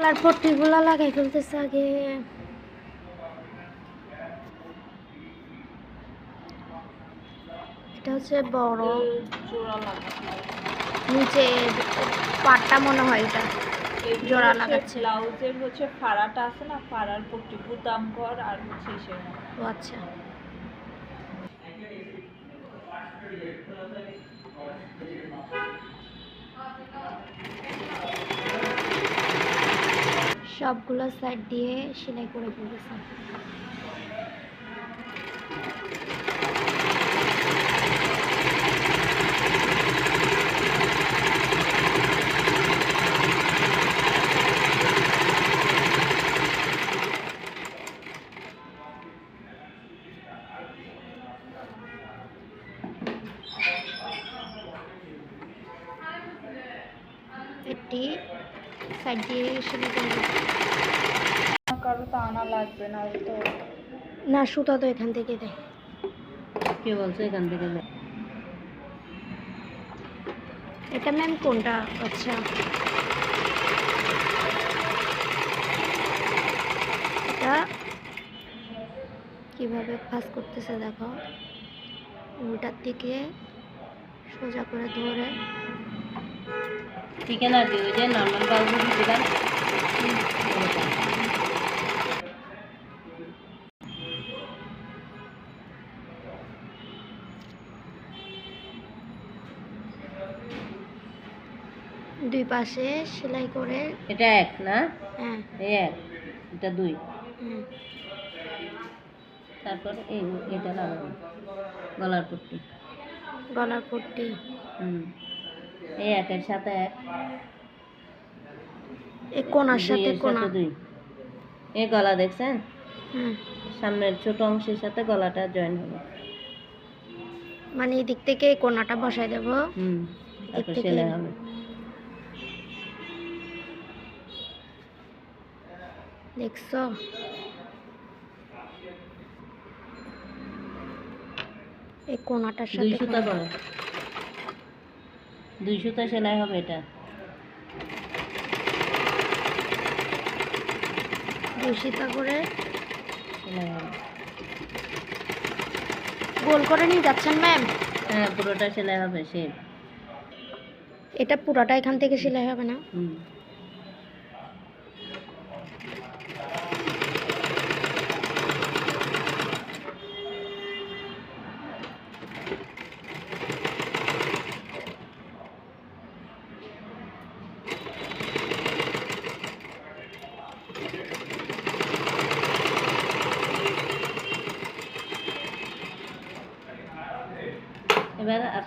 কলার পট্টিগুলো লাগাই ফেলতেছে আগে। এটা হচ্ছে বড়। নিচে পাটটা মনে হয় এটা। জোড়া লাগাচ্ছে। ব্লাউজের হচ্ছে ফাড়াটা আছে না ফাড়ার পট্টি বুতাম কর আর হচ্ছে সে ও আচ্ছা। সবগুলো সাইড দিয়ে সেলাই করে ফেলেছে। একটি সাইড দিয়ে সেলাই করে ফেলেছে। কারও তো আনা লাগবে না তো। না সুতা তো এখান থেকে দেয় কে বলছে এখান থেকে দেয় এটা ম্যাম কোনটা? আচ্ছা। এটা কীভাবে ফাঁস করতেছে দেখো। উল্টার দিকে সোজা করে ধরে। ঠিকানা দিয়ে ওই যে নর্মাল ব্লাউজ দিলাম দুই পাশে সেলাই করে। এটা এক না? হ্যাঁ। এই এক এটা দুই। তারপর এই এটা লাগাবো গলার পট্টি। গলার পট্টি। হুম। এই একের সাথে এক। এই কোনার সাথে কোনা। দুই। এই গলা দেখছেন? সামনের ছোট অংশের সাথে গলাটা জয়েন হবে। মানে এই দিক থেকে কোনাটা বসাই দেবো। হুম তারপর সেলাই হবে। দেখছ? এই কোনাটার দুই সাথে সুতা কোনা- করো দুই সুতা সেলাই হবে এটা। দুই সুতা করে। সেলাই হবে। গোল করে নিয়ে যাচ্ছেন ম্যাম? হ্যাঁ পুরোটা সেলাই হবে সে। এটা পুরোটা এখান থেকে সেলাই হবে না? হুম।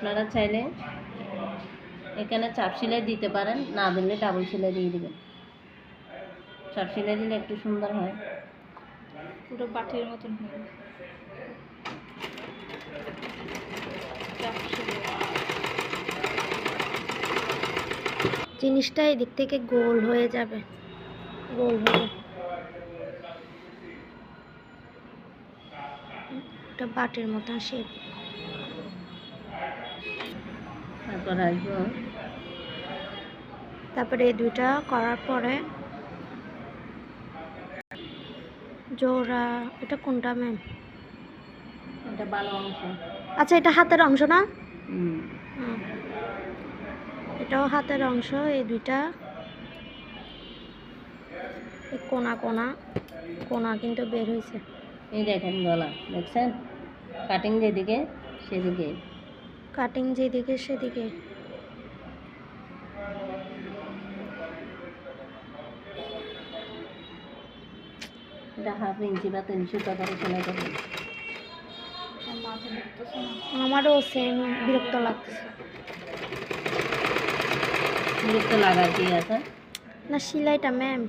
আপনারা চাইলে এখানে চাপ সেলাই দিতে পারেন না দিলে ডাবল সেলাই দিয়ে দিবেন। চাপ সেলাই দিলে একটু সুন্দর হয়। পুরো পাটির মতন হয়ে। জিনিসটা এদিক থেকে গোল হয়ে যাবে। গোল হবে একটা বাটির মতন শেপ তারপর এই দুইটা করার পরে জোড়া এটা কোনটা ম্যাম? এটা ভালো অংশ। আচ্ছা এটা হাতের অংশ না। এটাও হাতের অংশ এই দুইটা। কোনা কোনা কোনা কিন্তু বের হয়েছে। এই দেখেন গলা দেখছেন? কাটিং যেদিকে সেদিকে। কাটিং যেদিকে সেদিকে। আমারও সেম বিরক্ত লাগছে। বিরক্ত লাগাই কি আছে? না সেলাইটা ম্যাম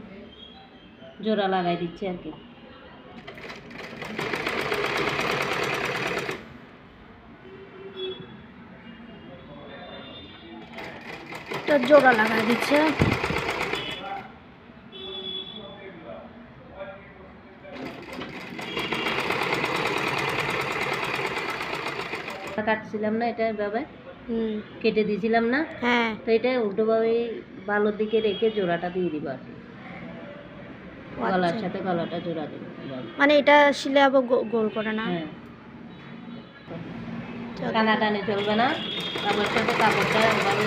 জোড়া লাগাই দিচ্ছি আর কি। তো জোড়া লাগাই দিচ্ছে। কাটছিলাম না এটা এভাবে? কেটে দিয়েছিলাম না? হ্যাঁ। তো এটা উল্টোভাবে ভালোর দিকে রেখে জোড়াটা দিয়ে দিব আর গলার আচ্ছা। সাথে গলাটা জোড়া দেবেন মানে এটা শিলে আবার গোল করে না? হ্যাঁ। টানাটানি চলবে না। কাপড়ের সাথে কাপড়টা এভাবে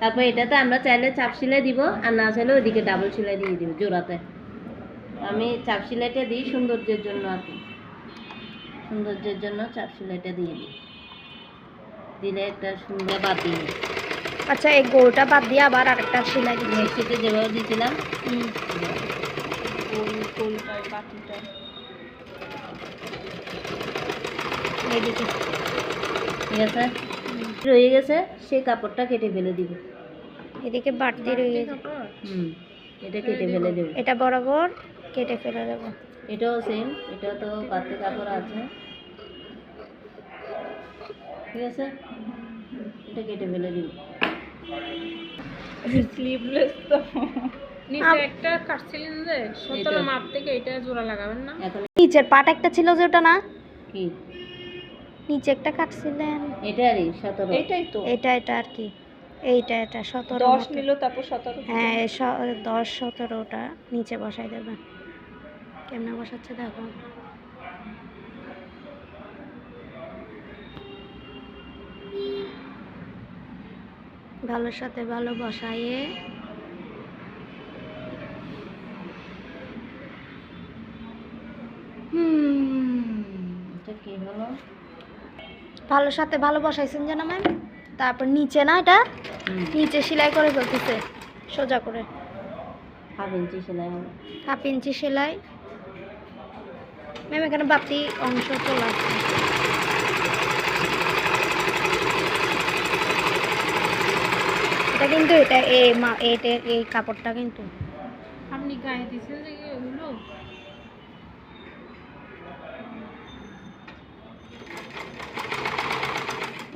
তারপর এটাতে আমরা চাইলে চাপ সিলাই দিব আর না চাইলে ওইদিকে ডাবল সিলাই দিয়ে দিব জোড়াতে। আমি চাপ সিলাইটা দিই সৌন্দর্যের জন্য আর কি। সৌন্দর্যের জন্য চাপ সিলাইটা দিয়ে দিই। দিলে একটা সুন্দর বাদ দিই। আচ্ছা এই গোলটা বাদ দিয়ে আবার আরেকটা সেলাই দিচ্ছি। যেভাবে দিয়েছিলাম রয়ে গেছে সেই কাপড়টা কেটে ফেলে দিব। এদিকে বাড়তি রয়ে গেছে। হুম এটা কেটে ফেলে দেবো। এটা বরাবর কেটে ফেলে দেবো। এটাও সেম এটাও তো বাড়তি কাপড় আছে। ঠিক আছে? এটা কেটে ফেলে দিব। স্লিভলেস তো। নিচে একটা কাটছিলেন যে সতেরো মাপ থেকে এটা জোড়া লাগাবেন না? নিচের পাট একটা ছিল যে ওটা না? কি? নিচে একটা কাটছিলেন। এটারই সতেরো। এটাই তো। এটা এটা আর কি। এইটা এটা সতেরো দশ নিল তারপর সতেরো হ্যাঁ দশ সতেরোটা নিচে বসাই দেবে। কেমনে বসাচ্ছে দেখো। ভালোর সাথে ভালো বসাইয়ে ভালোর সাথে ভালো বসাইছেন যেন ম্যাম। তারপর নিচে না এটা? নিচে সেলাই করে ফেলতেছে সোজা করে। হাফ ইঞ্চি সেলাই হবে। হাফ ইঞ্চি সেলাই। ম্যাম এখানে বাতি অংশ চলে আসছে। এটা কিন্তু এটা এই মা এটা এই কাপড়টা কিন্তু। আপনি গায়ে দিয়েছেন যে এগুলো?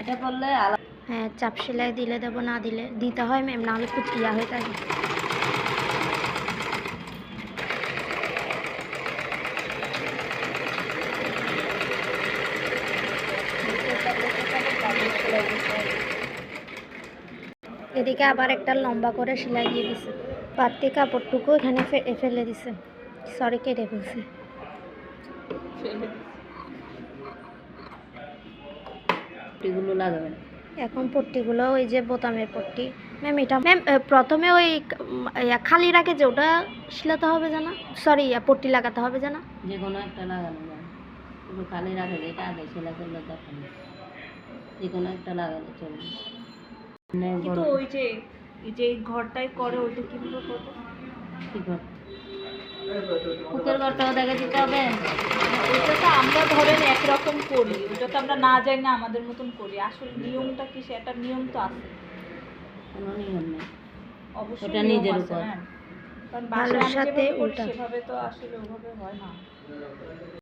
এটা করলে আলাদা হ্যাঁ চাপ সেলাই দিলে দেবো, না দিলে দিতে হয় ম্যাম, নাহলে খুব ইয়া হয়ে থাকে। এদিকে আবার একটা লম্বা করে সেলাই দিয়ে দিছে। বাড়তি কাপড়টুকু এখানে ফেলে দিছে। সরি কেটে ফেলছে। লাগাবেন। এখন পট্টিগুলো ওই যে বোতামের পট্টি। ম্যাম এটা ম্যাম প্রথমে ওই খালি রাখে যে ওটা শিলাতে হবে জানা সরি পট্টি লাগাতে হবে জানা যে কোনো একটা লাগানো যায়। খালি রাখে যে এটা আগে সেলাই করলে নেই যে কোনো একটা লাগালে চলবে। কিন্তু ওই যে এই যে ঘরটাই করে ওইটা কীভাবে করব? কি ঘর কুকের ঘরটাও দেখা দিতে হবে এটা তো আমরা ধরেন একরকম করি ওটা তো আমরা না যাই না আমাদের মতন করি আসলে নিয়মটা কি সেটার নিয়ম তো আছে কোনো নিয়ম নেই অবশ্যই ওটা নিজের উপর। হ্যাঁ। কারণ বাসার সাথে। সেভাবে তো আসলে ওভাবে হয় না